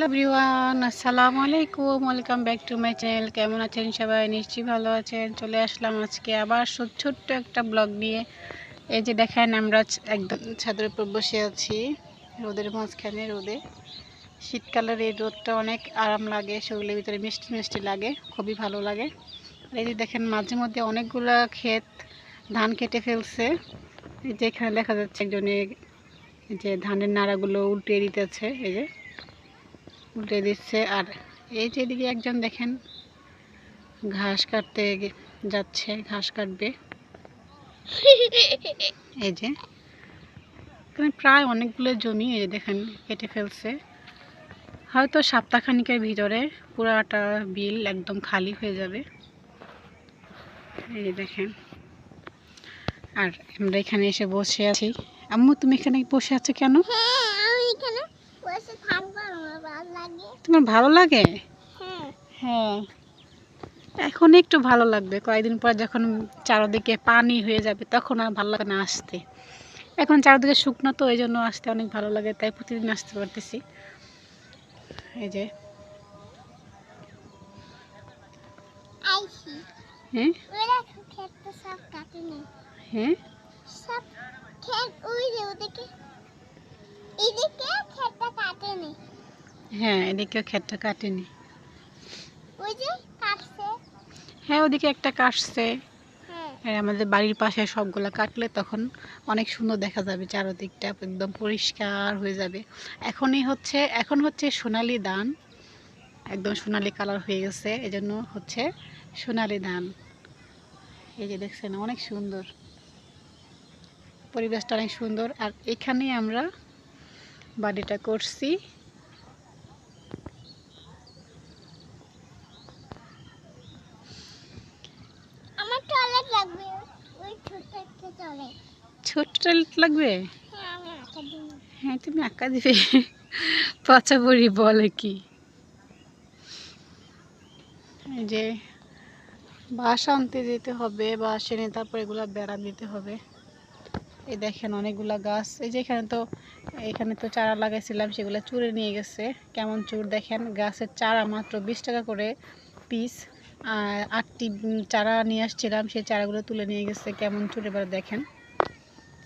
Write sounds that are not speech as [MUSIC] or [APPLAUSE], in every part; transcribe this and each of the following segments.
Hello everyone, আসসালামু আলাইকুম, welcome back to my channel. কেমন আছেন সবাই? নিশ্চয়ই ভালো আছেন। চলে আসলাম আজকে আবার ছোট্ট একটা ব্লগ নিয়ে। এই যে দেখেন, আমরা একদম ছাদের উপর বসে আছি, রোদের মাঝখানে, রোদে। শীতকালের এই রোদটা অনেক আরাম লাগে, শরীরের ভিতরে মিষ্টি মিষ্টি লাগে, খুবই ভালো লাগে। এই যে দেখেন, মাঝে মধ্যে অনেকগুলা ক্ষেত ধান কেটে ফেলছে। এই যে এখানে দেখা যাচ্ছে একজনে যে ধানের নাড়াগুলো উল্টিয়ে দিতেছে, এই যে। উল্টে দিচ্ছে। আর এই যে এদিকে একজন দেখেন ঘাস কাটতে যাচ্ছে ঘাস কাটবে। [LAUGHS] এই যে এখানে প্রায় অনেকগুলো জমি এই যে দেখেন কেটে ফেলছে। হয়তো সপ্তাহখানিকের ভিতরে পুরাটা বিল একদম খালি হয়ে যাবে। এই যে দেখেন আর আমরা এখানে এসে বসে আছি। আম্মু তুমি এখানে বসে আছো কেন? হ্যাঁ এখানে বসে থাকব। তোমার ভালো লাগে? হ্যাঁ। হ্যাঁ। এখন একটু ভালো লাগবে। কয়েকদিন পর যখন চারদিকে পানি হয়ে যাবে তখন আর ভালো লাগে না আসতে। এখন চারদিকে শুকনো তো এই জন্য আসতে অনেক ভালো লাগে তাই প্রতিদিন আসতে পারতেছি। এই যে। হ্যাঁ? হ্যাঁ? হ্যাঁ এদিকেও ক্ষেতটা কাটেনি। ওই যে কাটছে। হ্যাঁ ওদিকে একটা কাটছে। হ্যাঁ। আর আমাদের বাড়ির পাশে সবগুলো কাটলে তখন অনেক সুন্দর দেখা যাবে চারদিকটা একদম পরিষ্কার হয়ে যাবে। এখনই হচ্ছে এখন হচ্ছে সোনালি ধান একদম সোনালি কালার হয়ে গেছে। এজন্য হচ্ছে সোনালি ধান। এই যে দেখছেন অনেক সুন্দর। পরিবেশটা অনেক সুন্দর। আর এখানে আমরা বাড়িটা করছি আমার টয়লেট লাগবে ওই ছোট্ট একটা টয়লেট ছোট্ট লাগবে? হ্যাঁ দিই হ্যাঁ তুমি আঁকা দিবে। পচা বুড়ি বলে কি? এই যে বাঁশ আনতে যেতে হবে বাঁশ এনে তারপর এগুলো বেড়া দিতে হবে। এই দেখেন অনেকগুলা গাছ। এই যে এখানে তো এখানে তো চারা লাগাইছিলাম সেগুলো চুরে নিয়ে গেছে। কেমন চুর দেখেন গাছের চারা মাত্র বিশ টাকা করে পিস আর আটটি চারা নিয়ে আসছিলাম সেই চারাগুলো তুলে নিয়ে গেছে কেমন চুরে এবার দেখেন।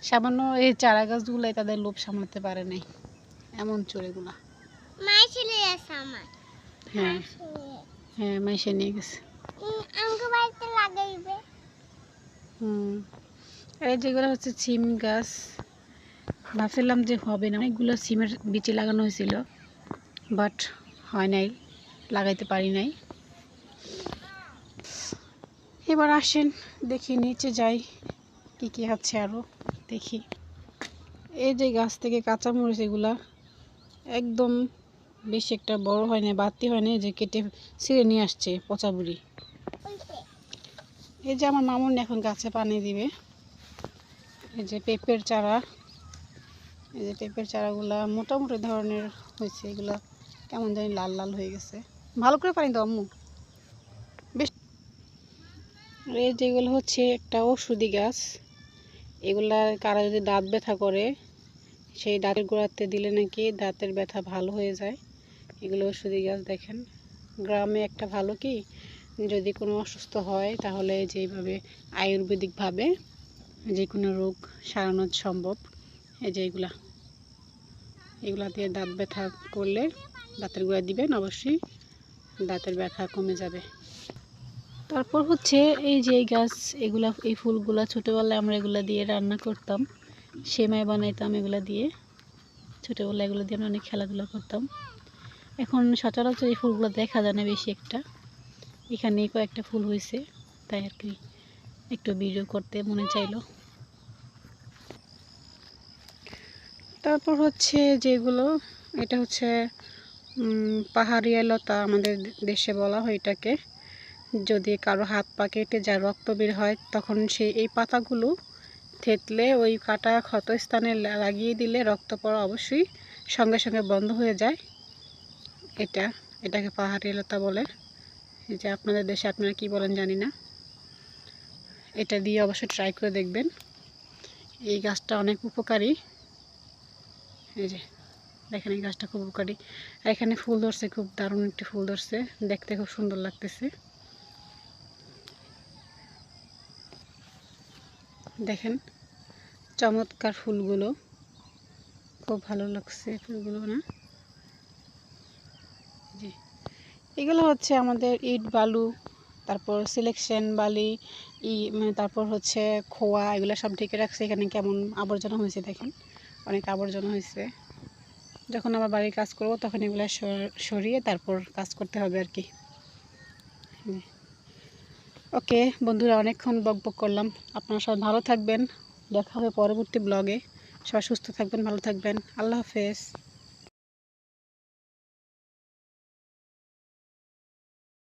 সামান্য এই চারা গাছগুলোই তাদের লোভ সামলাতে পারে নাই এমন চোরেগুলা। হ্যাঁ। হ্যাঁ নিয়ে গেছে। হুম। আর এই যেগুলো হচ্ছে সিম গাছ ভাবছিলাম যে হবে না অনেকগুলো সিমের বিচি লাগানো হয়েছিল বাট হয় নাই লাগাইতে পারি নাই। এবার আসেন দেখি নিচে যাই কি কি আছে আরও দেখি। এই যে গাছ থেকে কাঁচা মরিচ এগুলা, একদম বেশি একটা বড় হয় না বাড়তি হয় না যে কেটে ছিঁড়ে নিয়ে আসছে পচা বুড়ি। এই যে আমার মামুন এখন গাছে পানি দিবে। এই যে পেঁপের চারা, এই যে পেঁপের চারাগুলা মোটামুটি ধরনের হয়েছে, এগুলা কেমন জানি লাল লাল হয়ে গেছে। ভালো করে পানি দাও আম্মু। বেশ। এই যেগুলো হচ্ছে একটা ওষুধি গাছ। এগুলা কারা যদি দাঁত ব্যথা করে, সেই দাঁতের গোড়াতে দিলে নাকি দাঁতের ব্যথা ভালো হয়ে যায়। এগুলো ওষুধি গাছ দেখেন। গ্রামে একটা ভালো কি, যদি কোনো অসুস্থ হয় তাহলে যেভাবে আয়ুর্বেদিকভাবে যে কোনো রোগ সারানো সম্ভব, এই যে এগুলা। এগুলা দিয়ে দাঁত ব্যথা করলে দাঁতের গোড়া দিবেন, অবশ্যই দাঁতের ব্যথা কমে যাবে। তারপর হচ্ছে এই যে গাছ, এগুলা, এই ফুলগুলা ছোটোবেলায় আমরা এগুলা দিয়ে রান্না করতাম। সেমাই বানাইতাম এগুলা দিয়ে। ছোটোবেলায় এগুলো দিয়ে আমরা অনেক খেলাধুলা করতাম। এখন সচরাচর এই ফুলগুলো দেখা যায় না বেশি একটা। এখানে কয়েকটা ফুল হয়েছে তাই আর কি। একটু ভিডিও করতে মনে চাইলো। তারপর হচ্ছে যেগুলো, এটা হচ্ছে পাহাড়িয়া লতা আমাদের দেশে বলা হয় এটাকে। যদি কারও হাত পা কেটে যায়, রক্ত বের হয়, তখন সেই এই পাতাগুলো থেতলে ওই কাটা ক্ষত স্থানে লাগিয়ে দিলে রক্ত পড়া অবশ্যই সঙ্গে সঙ্গে বন্ধ হয়ে যায়। এটা, এটাকে পাহাড়ি লতা বলে। যে আপনাদের দেশে আপনারা কি বলেন জানি না। এটা দিয়ে অবশ্যই ট্রাই করে দেখবেন। এই গাছটা অনেক উপকারী। এই যে, দেখেন এই গাছটা খুব উপকারী। এখানে ফুল ধরছে, খুব দারুণ একটি ফুল ধরছে। দেখতে খুব সুন্দর লাগতেছে। দেখেন, চমৎকার ফুলগুলো। খুব ভালো লাগছে ফুলগুলো না? জি। এগুলো হচ্ছে আমাদের ইট বালু, তারপর সিলেকশন বালি, ই মানে তারপর হচ্ছে খোয়া, এগুলো সব ঢেকে রাখছে। এখানে কেমন আবর্জনা হয়েছে দেখেন, অনেক আবর্জনা হয়েছে। যখন আবার বাড়ির কাজ করব তখন এগুলো সর- সরিয়ে তারপর কাজ করতে হবে আর কি। ওকে, বন্ধুরা অনেকক্ষণ বক বক করলাম। আপনারা সবাই ভালো থাকবেন। দেখা হবে পরবর্তী ব্লগে সবাই সুস্থ থাকবেন, ভালো থাকবেন। আল্লাহ হাফেজ।